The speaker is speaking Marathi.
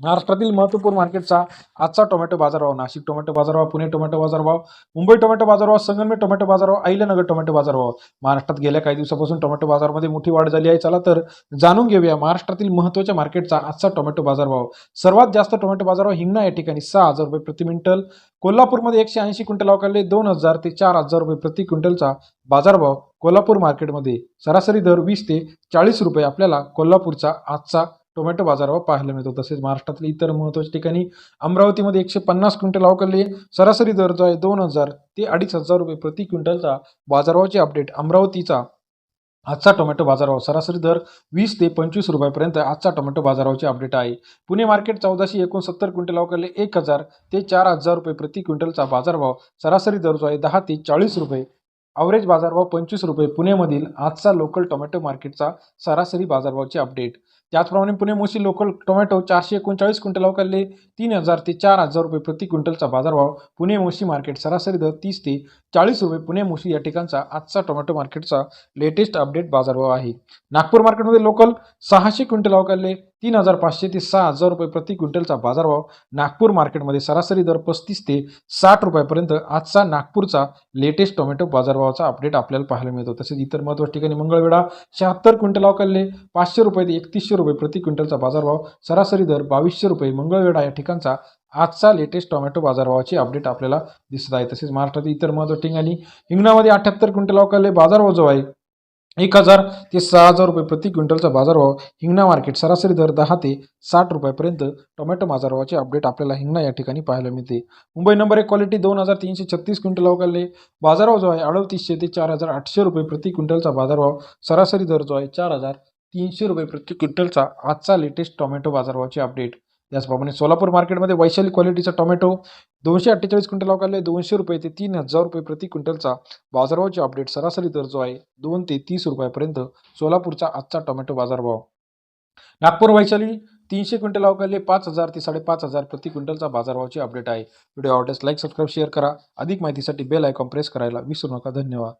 महाराष्ट्रातील महत्त्वपूर्ण मार्केटचा आजचा टोमॅटो बाजारभाव नाशिक टोमॅटो बाजारभाव पुणे टोमॅटो बाजारभाव मुंबई टोमॅटो बाजारभाव संगमनेर टोमॅटो बाजारभाव अहिल्यानगर टोमॅटो बाजारभाव. महाराष्ट्रात गेल्या काही दिवसापासून टोमॅटो बाजारमध्ये मोठी वाढ झाली आहे. चला तर जाणून घेऊया महाराष्ट्रातील महत्त्वाच्या मार्केटचा आजचा टोमॅटो बाजारभाव. सर्वात जास्त टोमॅटो बाजारभाव हिंगणा या ठिकाणी सहा हजार रुपये प्रति क्विंटल. कोल्हापूरमध्ये एकशे ऐंशी क्विंटल अवकाळले दोन हजार ते चार हजार रुपये प्रति क्विंटलचा बाजारभाव कोल्हापूर मार्केटमध्ये सरासरी दर वीस ते चाळीस रुपये आपल्याला कोल्हापूरचा आजचा टोमॅटो बाजारभाव पाहायला मिळतो. तसेच महाराष्ट्रातील इतर महत्त्वाच्या ठिकाणी अमरावतीमध्ये एकशे पन्नास क्विंटल अवकाळले सरासरी दर जो आहे दोन हजार ते अडीच हजार रुपये प्रति क्विंटलचा बाजारभावाचे अपडेट अमरावतीचा आजचा टोमॅटो बाजारभाव सरासरी दर वीस ते पंचवीस रुपयापर्यंत आजचा टोमॅटो बाजारभावाचे अपडेट आहे. पुणे मार्केट चौदाशे एकोणसत्तर क्विंटल अवकाळले एक हजार ते चार हजार रुपये प्रति क्विंटलचा बाजारभाव सरासरी दर जो आहे दहा ते चाळीस रुपये. अवरेज बाजारभाव पंचवीस रुपये. पुणेमधील आजचा लोकल टोमॅटो मार्केटचा सरासरी बाजारभावाचे अपडेट त्याचप्रमाणे पुणे मोशी लोकल टोमॅटो चारशे एकोणचाळीस क्विंटल अवकाळले तीन हजार ते चार हजार रुपये प्रति क्विंटलचा बाजारभाव पुणे मोशी मार्केट सरासरी दर तीस ते चाळीस रुपये पुणे मोशी या ठिकाणचा आजचा टोमॅटो मार्केटचा लेटेस्ट अपडेट बाजारभाव आहे. नागपूर मार्केटमध्ये लोकल सहाशे क्विंटल अवकाळले तीन हजार पाचशे ते सहा हजार रुपये प्रति क्विंटलचा बाजारभाव नागपूर मार्केटमध्ये सरासरी दर पस्तीस ते साठ रुपयापर्यंत आजचा नागपूरचा लेटेस्ट टोमॅटो बाजारभावाचा अपडेट आपल्याला पाहायला मिळतो. तसेच इतर महत्त्वाच्या ठिकाणी मंगळवेढा शहात्तर क्विंटल अवकाळले पाचशे रुपये ते एकतीसशे रुपये प्रति क्विंटलचा बाजारभाव सरासरी दर बावीसशे रुपये. मंगळवेढा या ठिकाणचा आजचा लेटेस्ट टोमॅटो बाजारभावाची अपडेट आपल्याला दिसत आहे. तसेच महाराष्ट्रातील इतर महत्त्वाच्या ठिकाणी हिंगणामध्ये अठ्याहत्तर क्विंटल अवकाले बाजारभाव जो आहे एक हजार ते सहा हजार रुपये प्रति क्विंटलचा बाजारभाव. हिंगणा मार्केट सरासरी दर दहा ते साठ रुपयापर्यंत टोमॅटो बाजारभावाचे अपडेट आपल्याला हिंगणा या ठिकाणी पाहायला मिळते. मुंबई नंबर एक क्वालिटी दोन हजार तीनशे छत्तीस क्विंटल अवकाले बाजारभाव जो आहे अडतीसशे ते चार हजार आठशे रुपये प्रति क्विंटलचा बाजारभाव. सरासरी दर जो आहे चार हजार तीनशे रुपये प्रति क्विंटलचा आजचा लेटेस्ट टोमॅटो बाजारभावाचे अपडेट त्याचप्रमाणे सोलापूर मार्केटमध्ये वैशाली क्वालिटीचा टोमॅटो दोनशे अठ्ठेचाळीस क्विंटल अवकाळले दोनशे रुपये ते तीन हजार रुपये प्रति क्विंटलचा बाजारभावाचे अपडेट सरासरी दर जो आहे. दोन ते तीस रुपयापर्यंत सोलापूरचा आजचा टोमॅटो बाजारभाव. नागपूर वैशाली तीनशे क्विंटल अवकाळले पाच हजार ते साडेपाच हजार प्रति क्विंटलचा बाजारभावाची अपडेट आहे. व्हिडिओ आवडल्यास लाईक सबस्क्राईब शेअर करा. अधिक माहितीसाठी बेल आयकॉन प्रेस करायला विसरू नका. धन्यवाद.